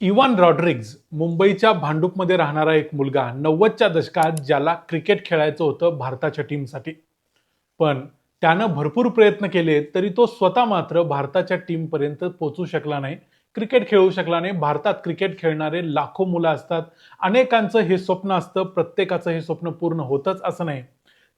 इवान Rodrigues मुंबईच्या भांडूपमध्ये राहणारा एक मुलगा नव्वदच्या दशकात ज्याला क्रिकेट खेळायचं होतं भारताच्या टीमसाठी. पण त्यानं भरपूर प्रयत्न केले तरी तो स्वतः मात्र भारताच्या टीमपर्यंत पोचू शकला नाही. क्रिकेट खेळू शकला नाही. भारतात क्रिकेट खेळणारे लाखो मुलं असतात. अनेकांचं हे स्वप्न असतं प्रत्येकाचं हे स्वप्न पूर्ण होतच असं नाही.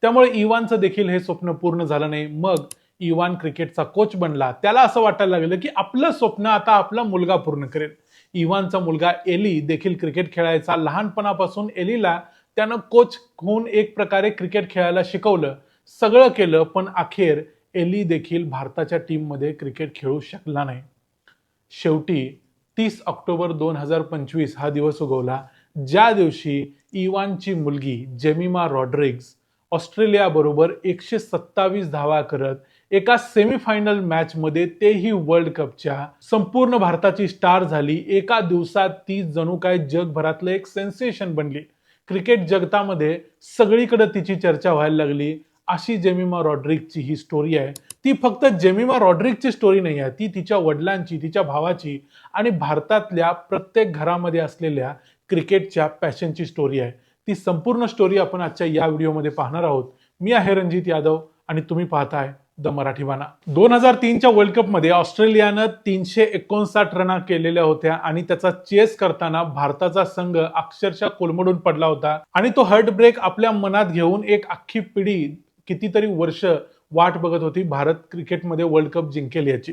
त्यामुळे इवानचं देखील हे स्वप्न पूर्ण झालं नाही. मग इवान क्रिकेटचा कोच बनला. त्याला असं वाटायला लागलं की आपलं स्वप्न आता आपला मुलगा पूर्ण करेल. इवानचा मुलगा एली देखील क्रिकेट खेळायचा. लहानपणापासून एलीला त्यानं कोच होऊन एक प्रकारे क्रिकेट खेळायला शिकवलं. सगळं केलं पण अखेर एली देखील भारताच्या टीममध्ये क्रिकेट खेळू शकला नाही. शेवटी तीस ऑक्टोबर दोन हजार पंचवीस हा दिवस उगवला. ज्या दिवशी इवानची मुलगी जेमिमा रॉड्रिग्स ऑस्ट्रेलियाबरोबर एकशे सत्तावीस धावा करत एका सेमीफायनल मॅचमध्ये तेही वर्ल्ड कपच्या संपूर्ण भारताची स्टार झाली. एका दिवसात ती जणू काय जगभरातलं एक सेन्सेशन बनली. क्रिकेट जगतामध्ये सगळीकडे तिची चर्चा व्हायला लागली. अशी जेमिमा रॉड्रिकची ही स्टोरी आहे. ती फक्त जेमिमा रॉड्रिकची स्टोरी नाही आहे. ती तिच्या वडिलांची तिच्या भावाची आणि भारतातल्या प्रत्येक घरामध्ये असलेल्या क्रिकेटच्या पॅशनची स्टोरी आहे. ती संपूर्ण स्टोरी आपण आजच्या या व्हिडिओमध्ये पाहणार आहोत. मी आहे रणजित यादव आणि तुम्ही पाहताय द मराठी बाणा दोन हजार तीनच्या वर्ल्ड कपमध्ये ऑस्ट्रेलियानं तीनशे एकोणसाठ रना केलेल्या होत्या आणि त्याचा चेस करताना भारताचा संघ अक्षरशः कोलमडून पडला होता. आणि तो हर्ट ब्रेक आपल्या मनात घेऊन एक अख्खी पिढी कितीतरी वर्ष वाट बघत होती भारत क्रिकेटमध्ये वर्ल्ड कप जिंकेल याची.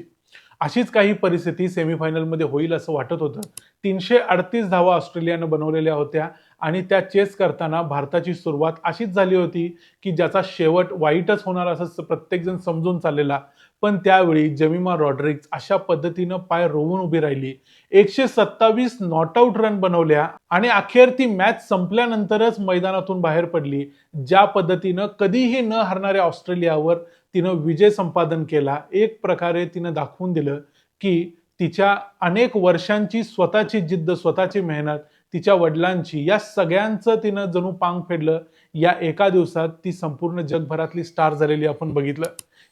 अशीच काही परिस्थिती सेमीफायनलमध्ये होईल असं वाटत होतं. तीनशे अडतीस धावा ऑस्ट्रेलियानं बनवलेल्या होत्या. आणि त्या चेस करताना भारताची सुरुवात अशीच झाली होती की ज्याचा शेवट वाईटच होणार असं प्रत्येकजण समजून चाललेला. पण त्यावेळी जमिमा रॉड्रिक्स अशा पद्धतीनं पाय रोवून उभी राहिली. एकशे सत्तावीस नॉट आऊट रन बनवल्या आणि अखेर ती मॅच संपल्यानंतरच मैदानातून बाहेर पडली ज्या पद्धतीनं कधीही न हरणाऱ्या ऑस्ट्रेलियावर तिनं विजय संपादन केला. एक प्रकारे तिनं दाखवून दिलं की तिच्या अनेक वर्षांची स्वतःची जिद्द स्वतःची मेहनत तिच्या वडिलांची या सगळ्यांचं तिनं जणू पांग फेडलं. या एका दिवसात ती संपूर्ण जगभरातली स्टार झालेली आपण बघितलं.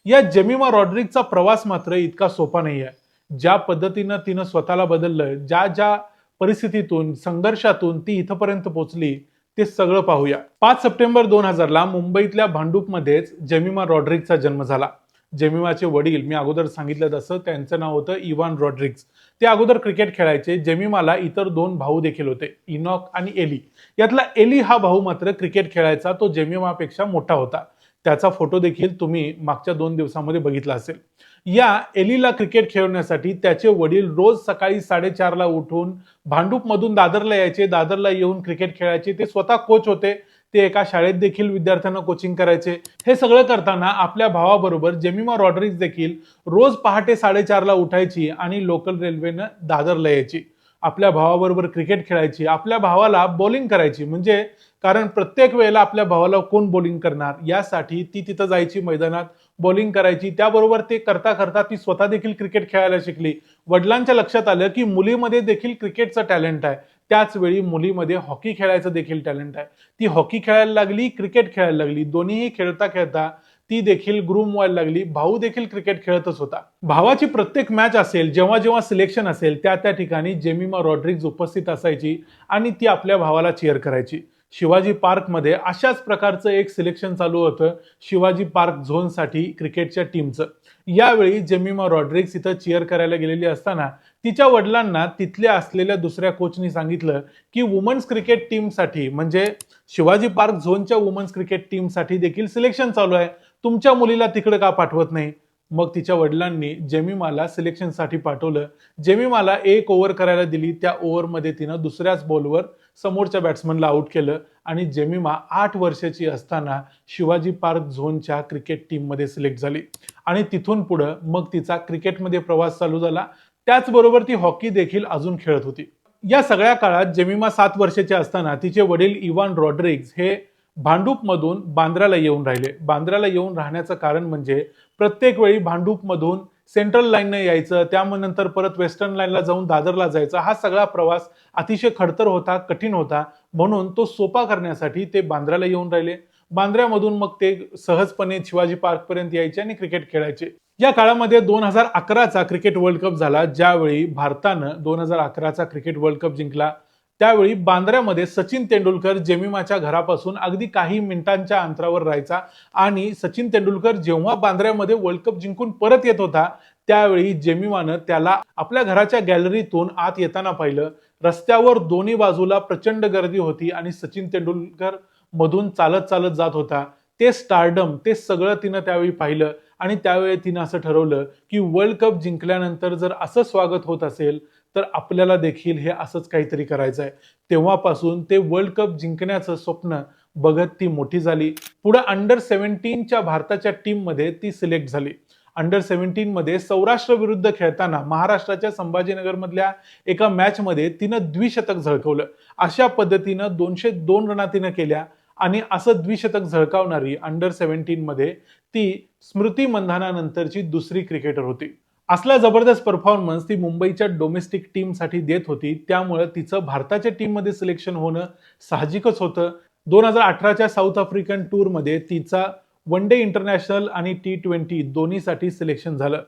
या जेमिमा रॉड्रिकचा प्रवास मात्र इतका सोपा नाही आहे ज्या पद्धतीनं तिनं स्वतःला बदललं ज्या ज्या परिस्थितीतून संघर्षातून ती इथपर्यंत पोहोचली ते सगळं पाहूया. पाच सप्टेंबर दोन हजारला मुंबईतल्या भांडूपमध्येच जेमिमा रॉड्रिकचा जन्म झाला. जेमिमाचे वडील मी अगोदर सांगितलं तसं त्यांचं नाव होतं इवान रॉड्रिक्स ते अगोदर क्रिकेट खेळायचे. जेमिमाला इतर दोन भाऊ देखील होते इनॉक आणि एली. यातला एली हा भाऊ मात्र क्रिकेट खेळायचा तो जेमिमापेक्षा मोठा होता. त्याचा फोटो देखील तुम्ही मागच्या दोन दिवसामध्ये बघितला असेल. या एलीला क्रिकेट खेळवण्यासाठी त्याचे वडील रोज सकाळी साडेचारला उठून भांडूपमधून दादरला यायचे. दादरला येऊन क्रिकेट खेळायचे. ते स्वतः कोच होते. ते एका शाळेत देखील विद्यार्थ्यांना कोचिंग करायचे. हे सगळं करताना आपल्या भावाबरोबर जेमिमा रॉड्रिक्स देखील रोज पहाटे साडेचारला उठायची आणि लोकल रेल्वेनं दादरला यायची आपल्या भावाबरोबर क्रिकेट खेळायची. आपल्या भावाला बॉलिंग करायची. म्हणजे कारण प्रत्येक वेळेला आपल्या भावाला कोण बॉलिंग करणार? यासाठी ती तिथं जायची मैदानात बॉलिंग करायची. त्याबरोबर ते करता करता ती स्वतः देखील क्रिकेट खेळायला शिकली. वडिलांच्या लक्षात आलं की मुलीमध्ये देखील क्रिकेटचं टॅलेंट आहे. त्याचवेळी मुलीमध्ये हॉकी खेळायचं देखील टॅलेंट आहे. ती हॉकी खेळायला लागली क्रिकेट खेळायला लागली दोन्हीही खेळता खेळता ती देखील ग्रूम व्हायला लागली. भाऊ देखील क्रिकेट खेळतच होता. भावाची प्रत्येक मॅच असेल जेव्हा जेव्हा सिलेक्शन असेल त्या त्या ठिकाणी जेमिमा रॉड्रिक्स उपस्थित असायची आणि ती आपल्या भावाला चेअर करायची. शिवाजी पार्कमध्ये अशाच प्रकारचं एक सिलेक्शन चालू होतं शिवाजी पार्क झोनसाठी क्रिकेटच्या टीमचं यावेळी जेमिमा रॉड्रिक्स इथं चेअर करायला गेलेली असताना तिच्या वडिलांना तिथल्या असलेल्या दुसऱ्या कोचनी सांगितलं की वुमन्स क्रिकेट टीमसाठी म्हणजे शिवाजी पार्क झोनच्या वुमन्स क्रिकेट टीमसाठी देखील सिलेक्शन चालू आहे. तुमच्या मुलीला तिकडे का पाठवत नाही? मग तिच्या वडिलांनी जेमिमाला सिलेक्शनसाठी पाठवलं. जेमिमाला एक ओव्हर करायला दिली. त्या ओव्हरमध्ये तिनं दुसऱ्याच बॉलवर समोरच्या बॅट्समनला आउट केलं. आणि जेमिमा आठ वर्षाची असताना शिवाजी पार्क झोनच्या क्रिकेट टीममध्ये सिलेक्ट झाली. आणि तिथून पुढं मग तिचा क्रिकेटमध्ये प्रवास चालू झाला. त्याचबरोबर ती हॉकी देखील अजून खेळत होती. या सगळ्या काळात जेमिमा सात वर्षाची असताना तिचे वडील इवान रॉड्रिग्स हे भांडूपमधून बांद्राला येऊन राहिले. बांद्राला येऊन राहण्याचं कारण म्हणजे प्रत्येक वेळी भांडूपमधून सेंट्रल लाईननं यायचं त्यानंतर परत वेस्टर्न लाईनला जाऊन दादरला जायचं. हा सगळा प्रवास अतिशय खडतर होता कठीण होता. म्हणून तो सोपा करण्यासाठी ते बांद्राला येऊन राहिले. बांद्र्यामधून मग ते सहजपणे शिवाजी पार्कपर्यंत यायचे आणि क्रिकेट खेळायचे. या काळामध्ये दोन हजार अकराचा क्रिकेट वर्ल्ड कप झाला ज्यावेळी भारतानं दोन हजार अकराचा क्रिकेट वर्ल्ड कप जिंकला. त्यावेळी बांद्र्यामध्ये सचिन तेंडुलकर जेमिमाच्या घरापासून अगदी काही मिनिटांच्या अंतरावर राहायचा आणि सचिन तेंडुलकर जेव्हा बांद्र्यामध्ये वर्ल्ड कप जिंकून परत येत होता त्यावेळी जेमिमानं त्याला आपल्या घराच्या गॅलरीतून आत येताना पाहिलं. रस्त्यावर दोन्ही बाजूला प्रचंड गर्दी होती आणि सचिन तेंडुलकर मधून चालत चालत जात होता. ते स्टारडम ते सगळं तिनं त्यावेळी पाहिलं आणि त्यावेळी तिनं असं ठरवलं की वर्ल्ड कप जिंकल्यानंतर जर असं स्वागत होत असेल तर आपल्याला देखील हे असंच काहीतरी करायचं आहे. तेव्हापासून ते वर्ल्ड कप जिंकण्याचं स्वप्न बघत ती मोठी झाली. पुढे अंडर सेव्हन्टीनच्या भारताच्या टीममध्ये ती सिलेक्ट झाली. अंडर सेव्हन्टीनमध्ये सौराष्ट्र विरुद्ध खेळताना महाराष्ट्राच्या संभाजीनगरमधल्या एका मॅचमध्ये तिनं द्विशतक झळकवलं. अशा पद्धतीनं दोनशे दोन रना तिनं केल्या आणि असं द्विशतक झळकावणारी अंडर सेव्हन्टीनमध्ये ती स्मृती मंधानानंतरची दुसरी क्रिकेटर होती. असला जबरदस्त परफॉर्मन्स ती मुंबईच्या डोमेस्टिक टीमसाठी देत होती. त्यामुळे तिचं भारताच्या टीममध्ये सिलेक्शन होणं साहजिकच होतं. दोन हजार अठराच्या साऊथ आफ्रिकन टूरमध्ये तिचा वन डे इंटरनॅशनल आणि टी ट्वेंटी दोन्हीसाठी सिलेक्शन झालं.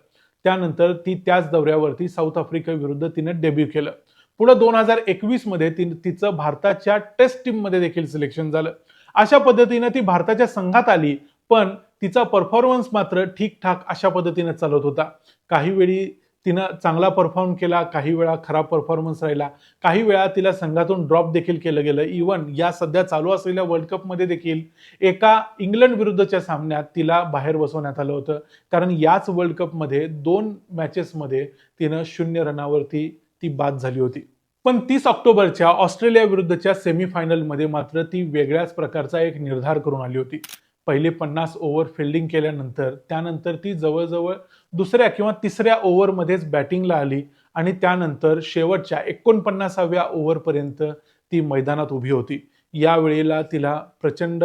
त्यानंतर ती त्याच दौऱ्यावरती साऊथ आफ्रिकेविरुद्ध तिनं डेब्यू केलं. पुढे दोन हजार एकवीसमध्ये ती तिचं भारताच्या टेस्ट टीममध्ये देखील सिलेक्शन झालं. अशा पद्धतीनं ती भारताच्या संघात आली. पण तिचा परफॉर्मन्स मात्र ठीकठाक अशा पद्धतीनं चालत होता. काही वेळी तिनं चांगला परफॉर्म केला काही वेळा खराब परफॉर्मन्स राहिला. काही वेळा तिला संघातून ड्रॉप देखील केलं गेलं. इवन या सध्या चालू असलेल्या वर्ल्ड कपमध्ये देखील एका इंग्लंड विरुद्धच्या सामन्यात तिला बाहेर बसवण्यात आलं होतं. कारण याच वर्ल्ड कपमध्ये दोन मॅचेसमध्ये तिनं शून्य रनावरती ती बाद झाली होती. पण तीस ऑक्टोबरच्या ऑस्ट्रेलिया विरुद्धच्या सेमीफायनलमध्ये मात्र ती वेगळ्याच प्रकारचा एक निर्धार करून आली होती. पहिले पन्नास ओव्हर फिल्डिंग केल्यानंतर त्यानंतर ती जवळजवळ दुसऱ्या किंवा तिसऱ्या ओव्हरमध्येच बॅटिंगला आली आणि त्यानंतर शेवटच्या एकोणपन्नासाव्या ओव्हरपर्यंत ती मैदानात उभी होती. या वेळेला तिला प्रचंड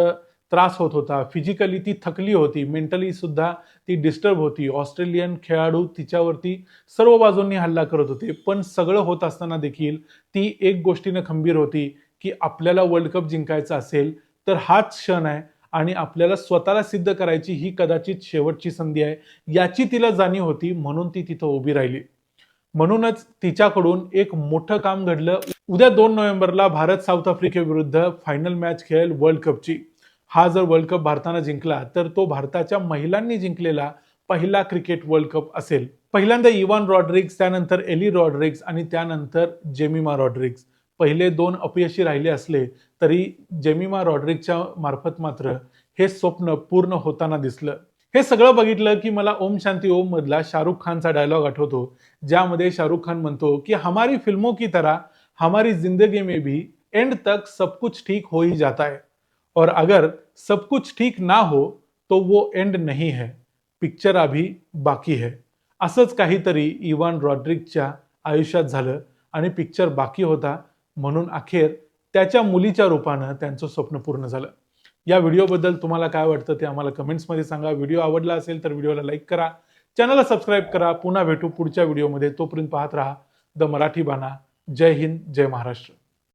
त्रास होत होता. फिजिकली ती थकली होती. मेंटली सुद्धा ती डिस्टर्ब होती. ऑस्ट्रेलियन खेळाडू तिच्यावरती सर्व बाजूंनी हल्ला करत होते. पण सगळं होत असताना देखील ती एक गोष्टीनं खंबीर होती की आपल्याला वर्ल्ड कप जिंकायचा असेल तर हाच क्षण आहे. आणि आपल्याला स्वतःला सिद्ध करायची ही कदाचित शेवटची संधी आहे. याची तिला जाणीव होती म्हणून ती तिथं उभी राहिली. म्हणूनच तिच्याकडून एक मोठं काम घडलं. उद्या दोन नोव्हेंबरला भारत साऊथ आफ्रिकेविरुद्ध फायनल मॅच खेळेल वर्ल्ड कपची. हा जर वर्ल्ड कप भारतानं जिंकला तर तो भारताच्या महिलांनी जिंकलेला पहिला क्रिकेट वर्ल्ड कप असेल. पहिल्यांदा इवान रॉड्रिग्स त्यानंतर एली रॉड्रिग्स आणि त्यानंतर जेमिमा रॉड्रिग्स पहिले दोन अपयशी राहिले असले तरी जेमिमा रॉड्रिकच्या मार्फत मात्र हे स्वप्न पूर्ण होताना दिसलं. हे सगळं बघितलं की मला ओम शांती ओम मधला शाहरुख खानचा डायलॉग आठवतो ज्यामध्ये शाहरुख खान म्हणतो की हमारी फिल्मों की तरह हमारी जिंदगी में भी एंड तक सब कुछ ठीक हो ही जाता है। और अगर सब कुछ ठीक ना हो तो वो एंड नहीं है। पिक्चर अभी बाकी है. असंच काहीतरी इवान रॉड्रिकच्या आयुष्यात झालं आणि पिक्चर बाकी होता. म्हणून अखेर त्याच्या मुलीच्या रूपानं त्यांचं स्वप्न पूर्ण झालं. या व्हिडिओबद्दल तुम्हाला काय वाटतं ते आम्हाला कमेंट्समध्ये सांगा. व्हिडिओ आवडला असेल तर व्हिडिओला लाईक करा. चॅनलला सबस्क्राईब करा. पुन्हा भेटू पुढच्या व्हिडिओमध्ये. तोपर्यंत पाहत राहा द मराठी बाणा. जय हिंद जय महाराष्ट्र.